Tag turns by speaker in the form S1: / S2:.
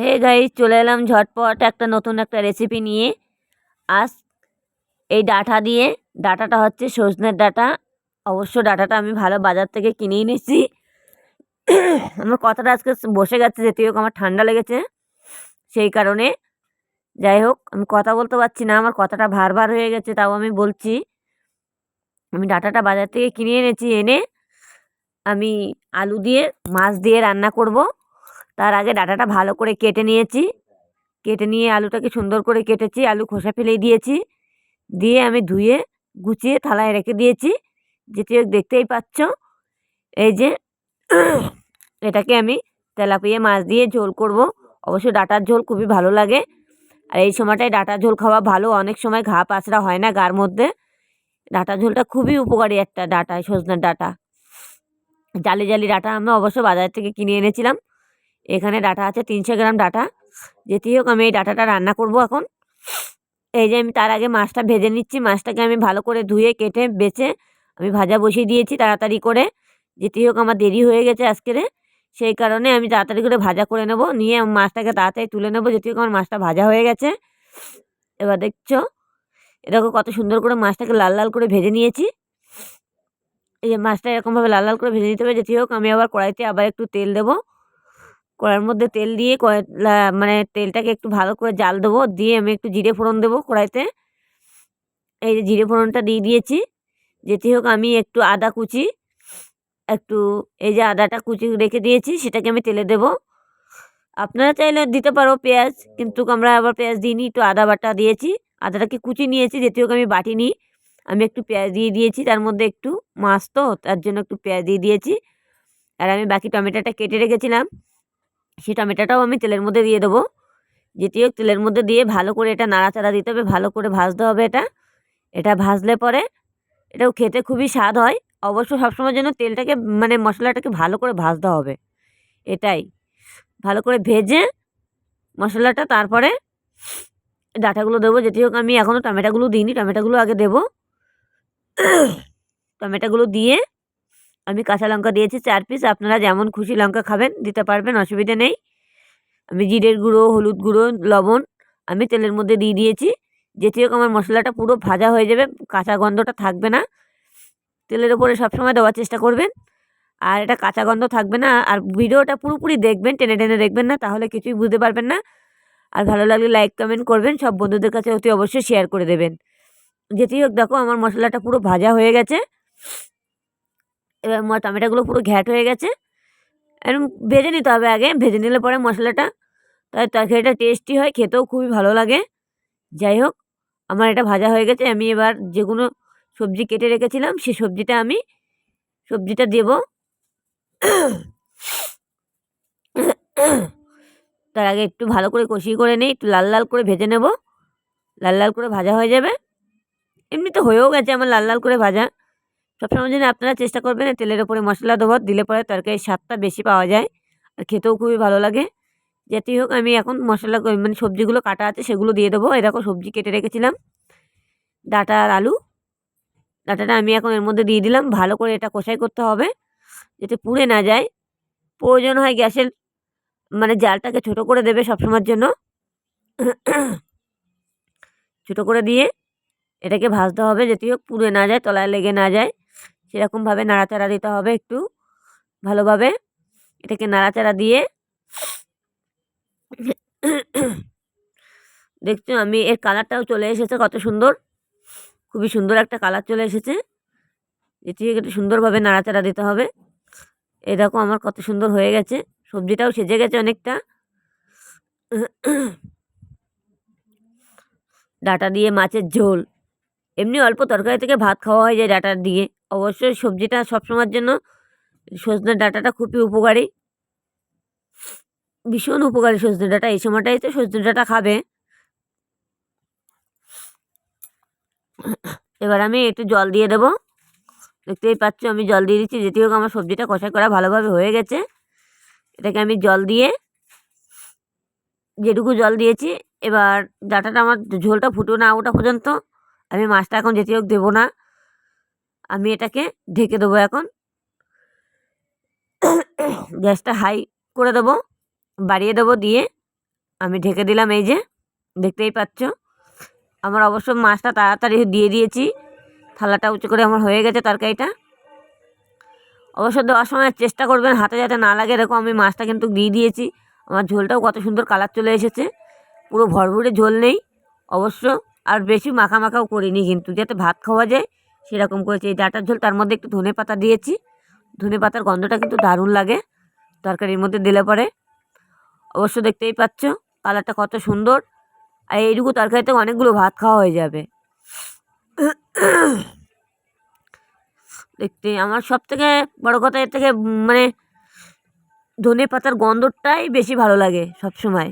S1: Hey guys চলে এলাম ঝটপট একটা নতুন একটা রেসিপি নিয়ে। আজ এই ডাটা দিয়ে, ডাটাটা হচ্ছে সজনের ডাটা। অবশ্য ডাটাটা আমি ভালো বাজার থেকে কিনে এনেছি আমার কথাটা আজকে বসে গেছে যেতে হোক, আমার ঠান্ডা লেগেছে। সেই কারণে, যাই হোক, আমি কথা বলতে পারছি না, আমার কথাটা ভার ভার হয়ে গেছে, তাও আমি বলছি। আমি ডাটাটা বাজার থেকে কিনে এনেছি, এনে আমি আলু দিয়ে, মাছ দিয়ে রান্না করব। তার আগে ডাঁটাটা ভালো করে কেটে নিয়েছি। কেটে নিয়ে আলুটাকে সুন্দর করে কেটেছি, আলু খোসা ফেলেই দিয়েছি। দিয়ে আমি ধুয়ে, গুছিয়ে থালায় রেখে দিয়েছি। যেটি দেখতেই পাচ্ছ, এই যে এটাকে আমি তেলাপিয়া মাছ দিয়ে ঝোল করব। অবশ্য ডাটার ঝোল খুবই ভালো লাগে। আর এই সময়টায় ডাটার ঝোল খাওয়া ভালো, অনেক সময় ঘা পাচড়া হয় না গার মধ্যে। ডাটা ঝোলটা খুবই উপকারী একটা ডাটা, সজনের ডাটা। জালি জালি ডাটা আমরা অবশ্য বাজার থেকে কিনে এনেছিলাম। এখানে ডাটা আছে তিনশো গ্রাম ডাটা। যেটি হোক, আমি এই ডাটাটা রান্না করব এখন। এই যে আমি তার আগে মাছটা ভেজে নিচ্ছি। মাছটাকে আমি ভালো করে ধুয়ে, কেটে, বেছে আমি ভাজা বসিয়ে দিয়েছি তাড়াতাড়ি করে। যেটি হোক, আমার দেরি হয়ে গেছে আজকের। সেই কারণে আমি তাড়াতাড়ি করে ভাজা করে নেব। নিয়ে মাছটাকে তাড়াতাড়ি তুলে নেব। যেটি হোক, আমার মাছটা ভাজা হয়ে গেছে। এবার দেখছ এরকম কত সুন্দর করে মাছটাকে লাল লাল করে ভেজে নিয়েছি। এই যে মাছটা এরকমভাবে লাল লাল করে ভেজে নিতে হবে। যেটি হোক, আমি আবার কড়াইতে আবার একটু তেল দেবো। কড়াইয়ের মধ্যে তেল দিয়ে মানে তেলটাকে একটু ভালো করে জাল দেবো। দিয়ে আমি একটু জিরে ফোড়ন দেবো কড়াইতে। এই যে জিরে ফোড়নটা দিয়ে দিয়েছি। যেটি হোক আমি একটু আদা কুচি, একটু এই যে আদাটা কুচি রেখে দিয়েছি, সেটাকে আমি তেলে দেবো। আপনারা চাইলে দিতে পারো পেঁয়াজ, কিন্তু আমরা আবার পেঁয়াজ দিইনি, একটু আদা বাটা দিয়েছি। আদাটাকে কুচি নিয়েছি, যেটি হোক আমি বাটি নিই আমি একটু পেঁয়াজ দিয়ে দিয়েছি, তার মধ্যে একটু মাছ তো, তার জন্য একটু পেঁয়াজ দিয়ে দিয়েছি। আর আমি বাকি টমেটোটা কেটে রেখেছিলাম। সেই টমেটোটাও আমি তেলের মধ্যে দিয়ে দেবো। যেটিও তেলের মধ্যে দিয়ে ভালো করে এটা নাড়াচাড়া দিতে হবে, ভালো করে ভাজতে হবে এটা। এটা ভাজলে পরে এটাও খেতে খুবই স্বাদ হয়। অবশ্য সবসময়ের জন্য তেলটাকে মানে মশলাটাকে ভালো করে ভাজতে হবে। এটাই। ভালো করে ভেজে মশলাটা তারপরে ডাটাগুলো দেবো। যেটি হোক আমি এখনও টমেটোগুলো দিইনি, টমেটোগুলো আগে দেবো। টমেটোগুলো দিয়ে আমি কাঁচা লঙ্কা দিয়েছি চার পিস আপনারা যেমন খুশি লঙ্কা খাবেন, দিতে পারবেন, অসুবিধে নেই। আমি জিরের গুঁড়ো, হলুদ গুঁড়ো, লবণ আমি তেলের মধ্যে দিয়ে দিয়েছি। যেটি হোক আমার মশলাটা পুরো ভাজা হয়ে যাবে, কাঁচা গন্ধটা থাকবে না। তেলের ওপরে সবসময় দেওয়ার চেষ্টা করবেন। আর এটা কাঁচা গন্ধ থাকবে না, আর ভিডিওটা পুরোপুরি দেখবেন, টেনে টেনে দেখবেন না, তাহলে কিছুই বুঝতে পারবেন না। আর ভালো লাগলে লাইক কমেন্ট করবেন, সব বন্ধুদের কাছে অতি অবশ্যই শেয়ার করে দেবেন। যেটি হোক, দেখো আমার মশলাটা পুরো ভাজা হয়ে গেছে। এবার টমেটোগুলো পুরো ঘ্যাট হয়ে গেছে। এরকম ভেজে নিতে হবে আগে। ভেজে নিলে পরে মশলাটা তাই তরকারিটা টেস্টি হয়, খেতেও খুবই ভালো লাগে। যাই হোক, আমার এটা ভাজা হয়ে গেছে। আমি এবার যেগুলো সবজি কেটে রেখেছিলাম, সে সবজিটা আমি, সবজিটা দেব। তার আগে একটু ভালো করে কষিয়ে করে নিই, একটু লাল লাল করে ভেজে নেব। লাল লাল করে ভাজা হয়ে যাবে। এমনি তো হয়েও গেছে আমার লাল লাল করে ভাজা। সবসময় জন্য আপনারা চেষ্টা করবেন, তেলের ওপরে মশলা দেবো, দিলে পরে তরকারির স্বাদটা বেশি পাওয়া যায়। আর খেতেও খুবই ভালো লাগে। যেতেই হোক, আমি এখন মশলা মানে সবজিগুলো কাটা আছে, সেগুলো দিয়ে দেবো। এরকম সবজি কেটে রেখেছিলাম। ডাটা আর আলু। ডাটাটা আমি এখন এর মধ্যে দিয়ে দিলাম। ভালো করে এটা কষাই করতে হবে, যাতে পুড়ে না যায়। প্রয়োজন হয় গ্যাসের মানে জালটাকে ছোট করে দেবে সবসময়ের জন্য। ছোট করে দিয়ে এটাকে ভাজতে হবে। যেটি হোক, পুড়ে না যায়, তলায় লেগে না যায়। সেরকমভাবে নাড়াচাড়া দিতে হবে একটু ভালোভাবে। এটাকে নাড়াচাড়া দিয়ে দেখছ আমি এর কালারটাও চলে এসেছে কত সুন্দর। খুবই সুন্দর একটা কালার চলে এসেছে। এটি একটু সুন্দরভাবে নাড়াচাড়া দিতে হবে। এরকম আমার কত সুন্দর হয়ে গেছে। সবজিটাও সেজে গেছে অনেকটা। ডাটা দিয়ে মাছের ঝোল। এমনি অল্প তরকারি থেকে ভাত খাওয়া হয় যায় ডাটা দিয়ে। অবশ্যই সবজিটা সবসময়ের জন্য সজনের ডাটাটা খুবই উপকারী। ভীষণ উপকারী সজনে ডাটা। এই সময়টাই তো সজনে ডাটা খাবে। এবার আমি একটু জল দিয়ে দেবো। দেখতেই পাচ্ছ আমি জল দিয়ে দিচ্ছি। যেটি হোক আমার সবজিটা কষাই করা ভালোভাবে হয়ে গেছে। এটাকে আমি জল দিয়ে যেটুকু জল দিয়েছি, এবার ডাটাটা আমার ঝোলটা ফুটো না ওটা পর্যন্ত আমি মাছটা এখন যেতে হোক দেবো না। আমি এটাকে ঢেকে দেবো এখন। গ্যাসটা হাই করে দেবো, বাড়িয়ে দেবো দিয়ে। আমি ঢেকে দিলাম এই যে, দেখতেই পাচ্ছ। আমার অবশ্য মাছটা তাড়াতাড়ি দিয়ে দিয়েছি। থালাটা উঁচু করে আমার হয়ে গেছে তরকারিটা। অবশ্য দেওয়ার সময় চেষ্টা করবেন হাতে যাতে না লাগে, এরকম আমি মাছটা কিন্তু দিয়ে দিয়েছি। আমার ঝোলটাও কত সুন্দর কালার চলে এসেছে। পুরো ভরভরে ঝোল নেই। অবশ্য আর বেশি মাখা মাখাও করিনি কিন্তু, যাতে ভাত খাওয়া যায়, সেরকম করেছি। এই ডাটার ঝোল তার মধ্যে একটু ধনে পাতা দিয়েছি। ধনে পাতার গন্ধটা কিন্তু দারুণ লাগে তরকারির মধ্যে দিলে পরে। অবশ্য দেখতেই পাচ্ছ, কালারটা কত সুন্দর। আর এইটুকু তরকারিতে অনেকগুলো ভাত খাওয়া হয়ে যাবে। দেখতে, আমার সব থেকে বড়ো কথা এর থেকে মানে ধনে পাতার গন্ধটাই বেশি ভালো লাগে সব সময়